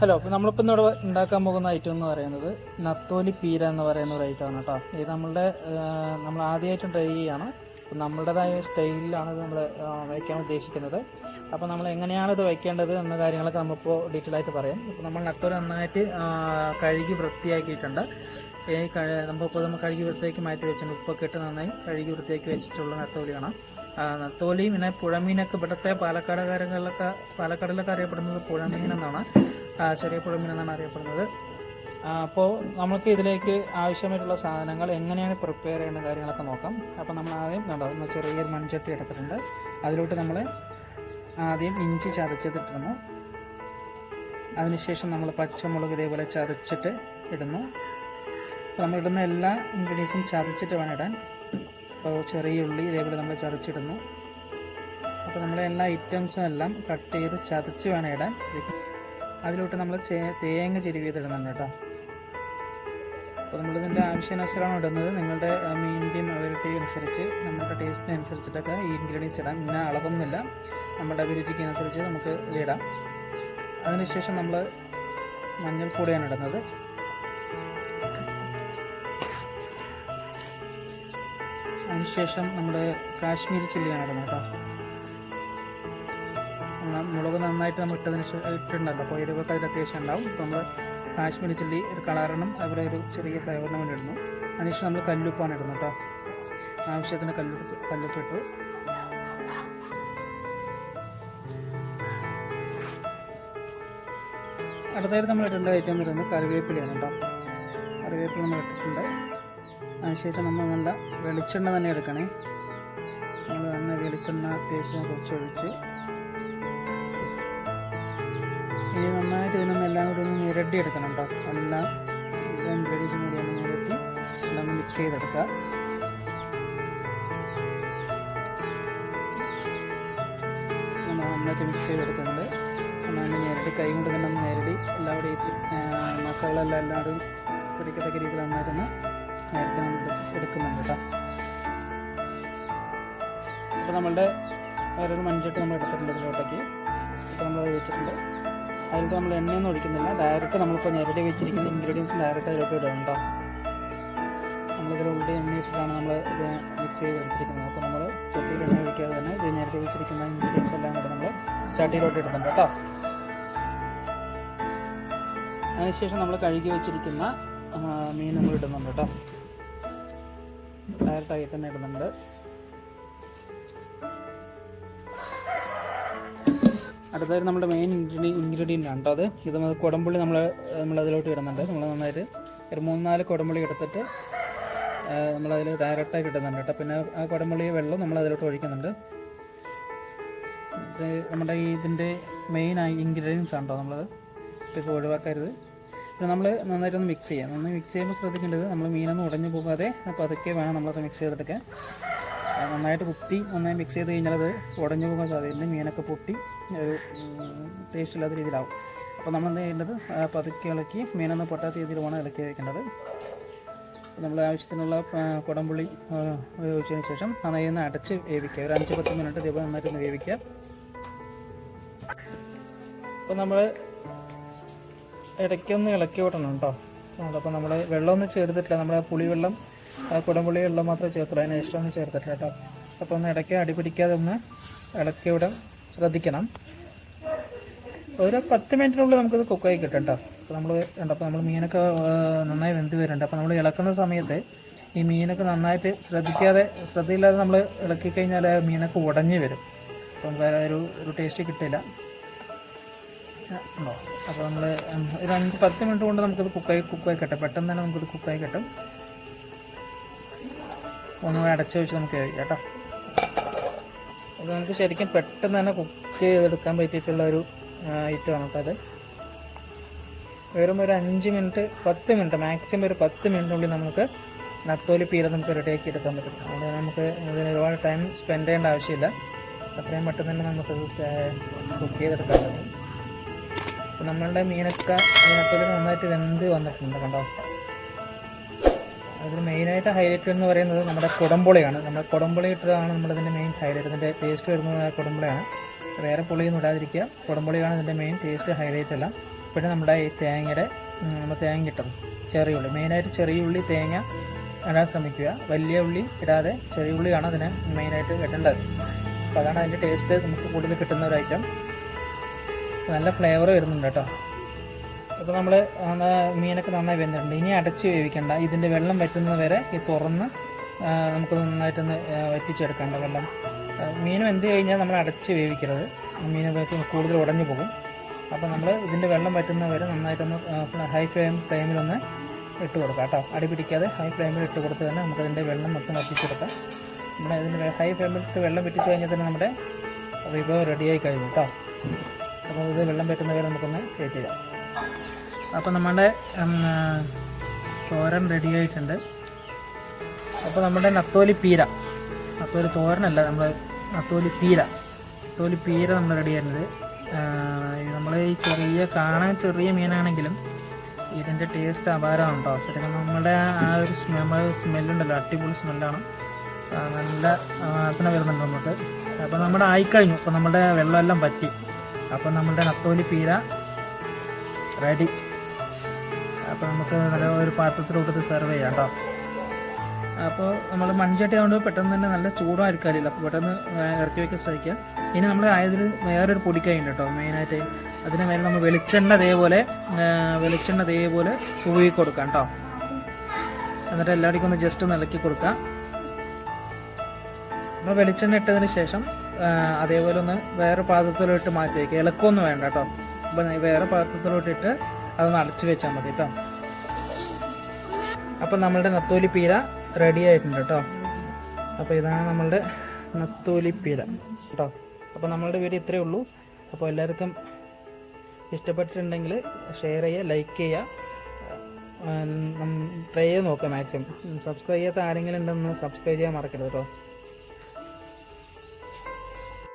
Hello അപ്പോൾ നമ്മളിപ്പോൾ ഇന്നിവിടെ ഉണ്ടാക്കാൻ പോകുന്ന ഐറ്റം എന്ന് പറയുന്നത് നത്തോലി പീര എന്ന് പറയുന്ന ഒരു ഐറ്റമാണ് കേട്ടോ. ഇത് നമ്മളുടെ നമ്മൾ ആദ്യമായിട്ടും ട്രൈ ചെയ്യുകയാണ് അപ്പോൾ നമ്മളുടേതായ സ്റ്റൈലിലാണ് ഇത് നമ്മൾ വയ്ക്കാൻ ഉദ്ദേശിക്കുന്നത്. അപ്പോൾ നമ്മൾ എങ്ങനെയാണ് ഇത് വയ്ക്കേണ്ടത് എന്ന കാര്യങ്ങളൊക്കെ നമ്മളിപ്പോൾ ഡീറ്റെയിൽ ആയിട്ട് പറയാം. അപ്പോൾ നമ്മൾ നത്തോലി നന്നായിട്ട് കഴുകി വൃത്തിയാക്കിയിട്ടുണ്ട്. നമ്മളിപ്പോൾ നമ്മൾ കഴുകി വൃത്തിയാക്കി മാറ്റി വെച്ചിട്ടുണ്ട്. ഉപ്പൊക്കെ ഇട്ട് നന്നായി കഴുകി വൃത്തിയാക്കി വെച്ചിട്ടുള്ള നത്തോലിയാണ്. നത്തോലി പിന്നെ പുഴമീനൊക്കെ ഇവിടുത്തെ പാലക്കാട് കാര്യങ്ങളിലൊക്കെ പാലക്കാടിലൊക്കെ അറിയപ്പെടുന്നത് പുഴമീൻ എന്നാണ് ചെറിയ പുഴമീൻ എന്നാണ് അറിയപ്പെടുന്നത് അപ്പോൾ നമുക്ക് ഇതിലേക്ക് ആവശ്യമായിട്ടുള്ള സാധനങ്ങൾ എങ്ങനെയാണ് പ്രിപ്പയർ ചെയ്യേണ്ട കാര്യങ്ങളൊക്കെ നോക്കാം. അപ്പോൾ നമ്മൾ ആദ്യം കണ്ടോ ഒന്ന് ചെറിയൊരു മൺചട്ടി എടുത്തിട്ടുണ്ട്. അതിലോട്ട് നമ്മൾ ആദ്യം ഇഞ്ചി ചതച്ചതിട്ടിരുന്നു. അതിനുശേഷം നമ്മൾ പച്ചമുളക് ഇതേപോലെ ചതച്ചിട്ട് ഇടുന്നു. അപ്പോൾ നമ്മൾ ഇടുന്ന എല്ലാ ഇൻഗ്രീഡിയൻസും ചതച്ചിട്ട് വേണം ഇടാൻ. അപ്പോൾ ചെറിയ ഉള്ളി ഇതേപോലെ നമ്മൾ ചതച്ചിടുന്നു. അപ്പോൾ നമ്മൾ എല്ലാ ഐറ്റംസും എല്ലാം കട്ട് ചെയ്ത് ചതച്ച് വേണം ഇടാൻ. അതിലോട്ട് നമ്മൾ തേങ്ങ ചെരുവിയതിടുന്നുണ്ട് കേട്ടോ. അപ്പോൾ നമ്മളിതിന്റെ ആവശ്യാനുസരണം ഇടുന്നത് നിങ്ങളുടെ മീനിന്റെയും അവരുടെയും അനുസരിച്ച് നമ്മുടെ ടേസ്റ്റിന് അനുസരിച്ചിട്ടൊക്കെ ഈ ഇൻഗ്രീഡിയൻസ് ഇടാം. ഇന്ന അളവൊന്നുമില്ല. നമ്മുടെ അഭിരുചിക്ക് അനുസരിച്ച് നമുക്ക് ഇടാം. അതിനുശേഷം നമ്മൾ മഞ്ഞൾപ്പൊടിയാണ് ഇടുന്നത്. അതിനുശേഷം നമ്മുടെ കാശ്മീരി ചില്ലിയാണ് ഇടുന്നത് കേട്ടോ. മുളക് നന്നായിട്ട് നമ്മൾ ഇട്ടതിന് ഇട്ടിട്ടുണ്ടല്ലോ അപ്പോൾ എരിവൊക്കെ അതിൽ അത്യാവശ്യം ഉണ്ടാവും. ഇപ്പോൾ നമ്മൾ കാശ്മീരി ചില്ലി ഒരു കളറിനും അതുപോലെ ഒരു ചെറിയ ഫ്ലേവറിനും വേണ്ടി ഇടുന്നു അതിനുശേഷം നമ്മൾ കല്ലുപ്പാണ് ഇടുന്നത് കേട്ടോ. ആവശ്യത്തിന് കല്ലുപ്പ് കല്ലുപ്പ് ഇട്ടു അടുത്തായിട്ട് നമ്മൾ ഇടേണ്ട ഐറ്റം എന്ന് പറയുന്നത് കറിവേപ്പിലയാണ് കേട്ടോ. കറിവേപ്പില നമ്മൾ ഇട്ടിട്ടുണ്ട്. അതിനുശേഷം നമ്മൾ നല്ല വെളിച്ചെണ്ണ തന്നെ എടുക്കണേ. നമ്മൾ തന്നെ വെളിച്ചെണ്ണ അത്യാവശ്യം കുറച്ച് ഒഴിച്ച് ഇനി നന്നായിട്ട് ഇതിനൊന്ന് എല്ലാം കൂടി ഒന്ന് നിരട്ടി എടുക്കണം കേട്ടോ എല്ലാം എല്ലാ ഇൻഗ്രീഡിയൻസും കൂടി ഒന്ന് നിരട്ടി എല്ലാം മിക്സ് ചെയ്തെടുക്കുക നമ്മൾ നന്നായിട്ട് മിക്സ് ചെയ്തെടുക്കുന്നുണ്ട്. നന്നായിട്ട് നേരടി കൈ കൊണ്ട് തന്നെ നിരടി എല്ലാവരുടെയും എത്തി മസാല എല്ലാം എല്ലാവരും പിടിക്കത്തക്ക രീതിയിൽ നന്നായിട്ടൊന്ന് നേരത്തെ നമ്മൾ എടുക്കുന്നുണ്ട് കേട്ടോ. അപ്പോൾ നമ്മളുടെ വേറൊരു മൺചട്ടി നമ്മൾ എടുത്തിട്ടുണ്ട് ഇതിലോട്ടേക്ക്. അപ്പോൾ നമ്മൾ വെച്ചിട്ടുണ്ട്. അതിലോട്ട് നമ്മൾ എണ്ണയൊന്നും ഒഴിക്കുന്നില്ല. ഡയറക്റ്റ് നമ്മളിപ്പോൾ ഞെരടി വെച്ചിരിക്കുന്ന ഇൻഗ്രീഡിയൻസ് ഡയറക്റ്റ് അതിലോട്ട് ഇടുക കേട്ടോ നമ്മളിതിൽ ഉള്ളി എണ്ണ ഇട്ടിട്ടാണ് നമ്മൾ ഇത് മിക്സ് ചെയ്ത് എടുത്തിരിക്കുന്നത്. അപ്പോൾ നമ്മൾ ചട്ടിയിൽ എണ്ണ ഒഴിക്കാതെ തന്നെ ഇത് നേരത്തെ വെച്ചിരിക്കുന്ന ഇൻഗ്രീഡിയൻസ് എല്ലാം കൂടെ നമ്മൾ ചട്ടിയിലോട്ട് ഇടുന്നുണ്ട് കേട്ടോ. അതിനുശേഷം നമ്മൾ കഴുകി വെച്ചിരിക്കുന്ന മീൻ നമ്മൾ ഇടുന്നുണ്ട് കേട്ടോ. ഡയറക്റ്റായി തന്നെ ഇടുന്നുണ്ട്. അടുത്തതായിട്ട് നമ്മുടെ മെയിൻ ഇൻഗ്രീഡിയൻ ഇൻഗ്രീഡിയന്റ് ആണ് അത്. ഇത് കുടംപുള്ളി നമ്മൾ അതിലോട്ട് ഇടുന്നുണ്ട്. നമ്മൾ നന്നായിട്ട് ഒരു മൂന്ന് നാല് കുടംപുള്ളി എടുത്തിട്ട് നമ്മളതിൽ ഡയറക്റ്റായിട്ട് ഇടുന്നുണ്ട് കേട്ടോ. പിന്നെ ആ കുടംപുള്ളി വെള്ളം നമ്മൾ അതിലോട്ട് ഒഴിക്കുന്നുണ്ട്. ഇത് നമ്മുടെ ഈ ഇതിന്റെ മെയിൻ ഇൻഗ്രീഡിയൻസ് ആണ് കേട്ടോ നമ്മളത് ഇപ്പോൾ ഒഴിവാക്കരുത്. ഇത് നമ്മൾ നന്നായിട്ടൊന്ന് മിക്സ് ചെയ്യാം. നന്നായി മിക്സ് ചെയ്യുമ്പോൾ ശ്രദ്ധിക്കേണ്ടത് നമ്മൾ മീനൊന്നും ഉടഞ്ഞു പോകാതെ പതുക്കെ വേണം നമ്മളത് മിക്സ് ചെയ്തെടുക്കാൻ. നന്നായിട്ട് കുത്തി നന്നായി മിക്സ് ചെയ്ത് കഴിഞ്ഞാൽ അത് ഉടഞ്ഞു പോകാൻ സാധ്യതയുണ്ട് മീനൊക്കെ പൊട്ടി ഒരു ടേസ്റ്റ് ഇല്ലാത്ത രീതിയിലാവും. അപ്പോൾ നമ്മൾ എന്ത് ചെയ്യേണ്ടത്? പതുക്കി ഇളക്കി മീനൊന്നും പൊട്ടാത്ത രീതിയിൽ വേണം ഇളക്കി വയ്ക്കേണ്ടത് നമ്മൾ ആവശ്യത്തിനുള്ള കുടംപുള്ളി ഉപയോഗിച്ചതിന് ശേഷം നന്നായി ഒന്ന് അടച്ച് വേവിക്കുക. ഒരു അഞ്ച് പത്ത് മിനിറ്റ് ഇതേപോലെ നന്നായിട്ടൊന്ന് വേവിക്കുക. അപ്പോൾ നമ്മൾ ഇടയ്ക്കൊന്ന് ഇളക്കി വിടണം കേട്ടോ. അതപ്പോൾ നമ്മൾ വെള്ളമൊന്നും ചേർത്തിട്ടില്ല. നമ്മുടെ പുളിവെള്ളം ആ കുടംപുളി വെള്ളം മാത്രം ചേർത്തുള്ളൂ. അതിന് ഇഷ്ടമൊന്നും ചേർത്തിട്ടില്ല കേട്ടോ. അപ്പോൾ ഒന്ന് ഇടയ്ക്ക് അടി പിടിക്കാതെ ഒന്ന് ഇളക്കി ഇവിടെ ശ്രദ്ധിക്കണം. ഒരു പത്ത് മിനിറ്റിനുള്ളിൽ നമുക്കിത് കുക്കായി കിട്ടും കേട്ടോ. അപ്പോൾ നമ്മൾ അപ്പോൾ നമ്മൾ മീനൊക്കെ നന്നായി വെന്ത് വരുന്നുണ്ട്. അപ്പോൾ നമ്മൾ ഇളക്കുന്ന സമയത്ത് ഈ മീനൊക്കെ നന്നായിട്ട് ശ്രദ്ധിക്കാതെ ശ്രദ്ധയില്ലാതെ നമ്മൾ ഇളക്കി കഴിഞ്ഞാൽ മീനൊക്കെ ഉടഞ്ഞു വരും. അപ്പം ഒരു ഒരു ടേസ്റ്റ് കിട്ടില്ല. ഉണ്ടോ? അപ്പോൾ നമ്മൾ ഒരു അഞ്ച് പത്ത് മിനിറ്റ് കൊണ്ട് നമുക്കത് കുക്കായി കുക്കായി കിട്ടും. പെട്ടെന്ന് തന്നെ നമുക്കത് കുക്കായി കിട്ടും. ഒന്ന് അടച്ചു വെച്ച് നമുക്ക് കഴിക്കാം അത് നമുക്ക് ശരിക്കും പെട്ടെന്ന് തന്നെ കുക്ക് ചെയ്തെടുക്കാൻ പറ്റിയിട്ടുള്ള ഒരു ഐറ്റമാണ് കേട്ടോ അത് വെറും ഒരു അഞ്ച് മിനിറ്റ് പത്ത് മിനിറ്റ് മാക്സിമം ഒരു പത്ത് മിനിറ്റിനുള്ളിൽ നമുക്ക് നത്തോലി പീര നമുക്ക് റെഡിയാക്കി എടുക്കാൻ പറ്റും. അതുകൊണ്ട് നമുക്ക് ഇതിന് ഒരുപാട് ടൈം സ്പെൻഡ് ചെയ്യേണ്ട ആവശ്യമില്ല. അത്രയും പെട്ടെന്ന് തന്നെ നമുക്ക് കുക്ക് ചെയ്തെടുക്കാൻ പറ്റും. അപ്പോൾ നമ്മളുടെ മീനൊക്കെ നത്തോലി നന്നായിട്ട് വെന്ത് വന്നിട്ടുണ്ട് കണ്ടോ? അതിൽ മെയിനായിട്ട് ഹൈലൈറ്റ് എന്ന് പറയുന്നത് നമ്മുടെ കുടംപുളിയാണ്. നമ്മുടെ കുടംപുളി ഇട്ടതാണ് നമ്മളിതിന്റെ മെയിൻ ഹൈലൈറ്റ് ഇതിന്റെ ടേസ്റ്റ് വരുന്നത് കുടംപുളിയാണ്. വേറെ പുളിയൊന്നും ഇടാതിരിക്കുക. കുടംപുളിയാണ് ഇതിന്റെ മെയിൻ ടേസ്റ്റ് ഹൈലൈറ്റ് എല്ലാം. പിന്നെ നമ്മുടെ ഈ തേങ്ങയുടെ നമ്മൾ തേങ്ങ കിട്ടും ചെറിയ ഉള്ളി. മെയിനായിട്ട് ചെറിയ ഉള്ളി തേങ്ങ ഇടാൻ ശ്രമിക്കുക. വലിയ ഉള്ളി ഇടാതെ ചെറിയ ഉള്ളിയാണ് അതിന് മെയിനായിട്ട് ഇടേണ്ടത്. അപ്പോൾ അതാണ് അതിന്റെ ടേസ്റ്റ് നമുക്ക് കൂടുതൽ കിട്ടുന്ന ഒരു ഐറ്റം നല്ല ഫ്ലേവർ വരുന്നുണ്ട് കേട്ടോ. അപ്പോൾ നമ്മൾ മീനൊക്കെ നന്നായി വെന്തിട്ടുണ്ട്. ഇനി അടച്ച് വേവിക്കണ്ട. ഇതിന്റെ വെള്ളം വറ്റുന്നത് വരെ ഈ തുറന്ന് നമുക്ക് നന്നായിട്ടൊന്ന് വറ്റിച്ചെടുക്കേണ്ട വെള്ളം. മീൻ വെന്ത് കഴിഞ്ഞാൽ നമ്മൾ അടച്ച് വേവിക്കരുത്. മീൻ കൂടുതൽ ഉടഞ്ഞു പോകും. അപ്പോൾ നമ്മൾ ഇതിന്റെ വെള്ളം വറ്റുന്നത് വരെ നന്നായിട്ടൊന്ന് ഹൈ ഫ്ലെയിം ഫ്ലെയിമിലൊന്ന് ഇട്ട് കൊടുക്കാം കേട്ടോ. അടി പിടിക്കാതെ ഹൈ ഫ്ലെയിമിൽ ഇട്ട് കൊടുത്ത് തന്നെ നമുക്ക് ഇതിന്റെ വെള്ളം മൊത്തം വറ്റിച്ചെടുക്കാം. നമ്മുടെ ഇതിന്റെ ഹൈ ഫ്ലെയിമിലിട്ട് വെള്ളം വറ്റിച്ച് കഴിഞ്ഞാൽ തന്നെ നമ്മുടെ വിഭവം റെഡിയായി കഴിഞ്ഞു കേട്ടോ. അപ്പോൾ ഇത് വെള്ളം വറ്റുന്നത് വരെ നമുക്കൊന്ന് വെയിറ്റ് ചെയ്യാം അപ്പോൾ നമ്മുടെ തോരൻ റെഡി ആയിട്ടുണ്ട്. അപ്പോൾ നമ്മുടെ നത്തോലി പീര. നത്തോലി തോരനല്ല നമ്മൾ നത്തോലി പീര. നത്തോലി പീര നമ്മൾ റെഡി ആയിരുന്നത് നമ്മൾ ഈ ചെറിയ കാണാൻ ചെറിയ മീനാണെങ്കിലും ഇതിന്റെ ടേസ്റ്റ് അപാരമാണ് കേട്ടോ ശരിക്കും നമ്മുടെ ആ ഒരു സ്മെൽ സ്മെല്ലുണ്ടല്ലോ അടിപൊളി സ്മെല്ലാണ് നല്ല വാസന വരുന്നുണ്ട് നമുക്ക്. അപ്പോൾ നമ്മുടെ ആയിക്കഴിഞ്ഞു. അപ്പോൾ നമ്മുടെ വെള്ളമെല്ലാം പറ്റി. അപ്പോൾ നമ്മുടെ നത്തോലി പീര റെഡി അപ്പോൾ നമുക്ക് നല്ല ഒരു പാത്രത്തിലോട്ട് സെർവ് ചെയ്യാം കേട്ടോ അപ്പോൾ നമ്മൾ മൺചട്ടി ആയതുകൊണ്ട് പെട്ടെന്ന് തന്നെ നല്ല ചൂടായിരിക്കാറില്ല. അപ്പോൾ പെട്ടെന്ന് ഇറക്കി വയ്ക്കാൻ ശ്രമിക്കുക ഇനി നമ്മൾ ആയതിൽ വേറൊരു പൊടിക്കായുണ്ട് കേട്ടോ മെയിനായിട്ട് അതിന് മേലെ നമ്മൾ വെളിച്ചെണ്ണ അതേപോലെ വെളിച്ചെണ്ണ അതേപോലെ തൂവി കൊടുക്കാം കേട്ടോ എന്നിട്ട് എല്ലാവർക്കും ഒന്ന് ജസ്റ്റ് ഒന്ന് ഇളക്കി കൊടുക്കാം. നമ്മൾ വെളിച്ചെണ്ണ ഇട്ടതിന് ശേഷം അതേപോലെ ഒന്ന് വേറെ പാത്രത്തിലോട്ട് മാറ്റി വയ്ക്കുക ഇളക്കമൊന്നും വേണ്ട കേട്ടോ അപ്പം വേറെ പാത്രത്തിലോട്ട് ഇട്ട് അതൊന്ന് അടച്ചു വെച്ചാൽ മതി കേട്ടോ അപ്പം നമ്മളുടെ നത്തോലി പീര റെഡി ആയിട്ടുണ്ട് കേട്ടോ അപ്പോൾ ഇതാണ് നമ്മളുടെ നത്തോലി പീര കേട്ടോ അപ്പോൾ നമ്മളുടെ വീഡിയോ ഇത്രയേ ഉള്ളൂ. അപ്പോൾ എല്ലാവർക്കും ഇഷ്ടപ്പെട്ടിട്ടുണ്ടെങ്കിൽ ഷെയർ ചെയ്യുക ലൈക്ക് ചെയ്യുക. ട്രൈ ചെയ്ത് നോക്കുക മാക്സിമം സബ്സ്ക്രൈബ് ചെയ്യാത്ത ആരെങ്കിലും ഉണ്ടെന്ന് സബ്സ്ക്രൈബ് ചെയ്യാൻ മറക്കരുത് കേട്ടോ